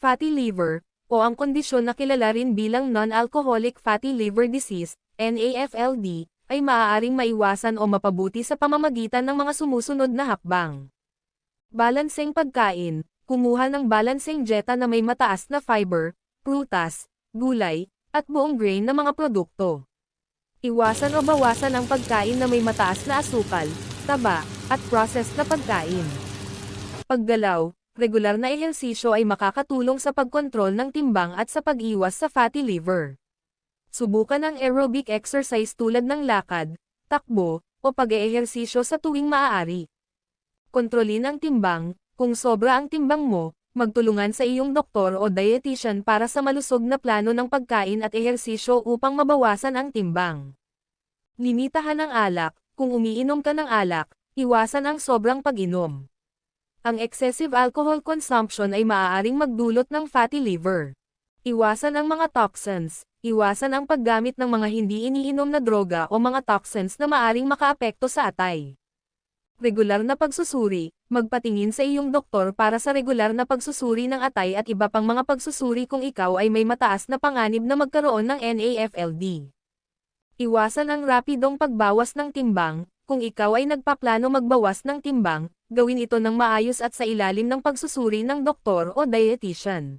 fatty liver, o ang kondisyon na kilala rin bilang non-alcoholic fatty liver disease, NAFLD, ay maaaring maiwasan o mapabuti sa pamamagitan ng mga sumusunod na hakbang. Balanseng pagkain, kumuha ng balanseng dieta na may mataas na fiber, prutas, gulay, at buong grain na mga produkto. Iwasan o bawasan ang pagkain na may mataas na asukal, taba, at processed na pagkain. Paggalaw, regular na ehersisyo ay makakatulong sa pagkontrol ng timbang at sa pag-iwas sa fatty liver. Subukan ang aerobic exercise tulad ng lakad, takbo, o pag-eehersisyo sa tuwing maaari. Kontrolin ang timbang, kung sobra ang timbang mo, magtulungan sa iyong doktor o dietitian para sa malusog na plano ng pagkain at ehersisyo upang mabawasan ang timbang. Limitahan ang alak, kung umiinom ka ng alak, iwasan ang sobrang pag-inom. Ang excessive alcohol consumption ay maaaring magdulot ng fatty liver. Iwasan ang mga toxins, iwasan ang paggamit ng mga hindi iniinom na droga o mga toxins na maaring makaapekto sa atay. Regular na pagsusuri, magpatingin sa iyong doktor para sa regular na pagsusuri ng atay at iba pang mga pagsusuri kung ikaw ay may mataas na panganib na magkaroon ng NAFLD. Iwasan ang rapidong pagbawas ng timbang, kung ikaw ay nagpaplano magbawas ng timbang, gawin ito ng maayos at sa ilalim ng pagsusuri ng doktor o dietitian.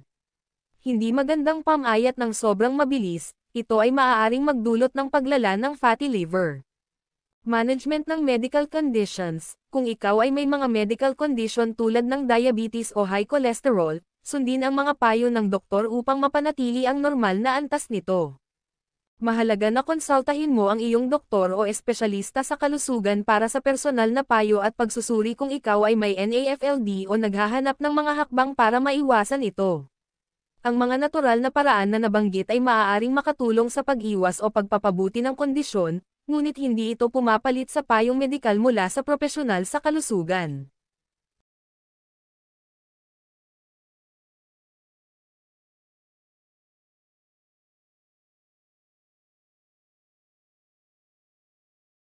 Hindi magandang pamayat ng sobrang mabilis, ito ay maaaring magdulot ng paglala ng fatty liver. Management ng medical conditions, kung ikaw ay may mga medical condition tulad ng diabetes o high cholesterol, sundin ang mga payo ng doktor upang mapanatili ang normal na antas nito. Mahalaga na konsultahin mo ang iyong doktor o espesyalista sa kalusugan para sa personal na payo at pagsusuri kung ikaw ay may NAFLD o naghahanap ng mga hakbang para maiwasan ito. Ang mga natural na paraan na nabanggit ay maaaring makatulong sa pag-iwas o pagpapabuti ng kondisyon, ngunit hindi ito pumapalit sa payong medikal mula sa propesyonal sa kalusugan.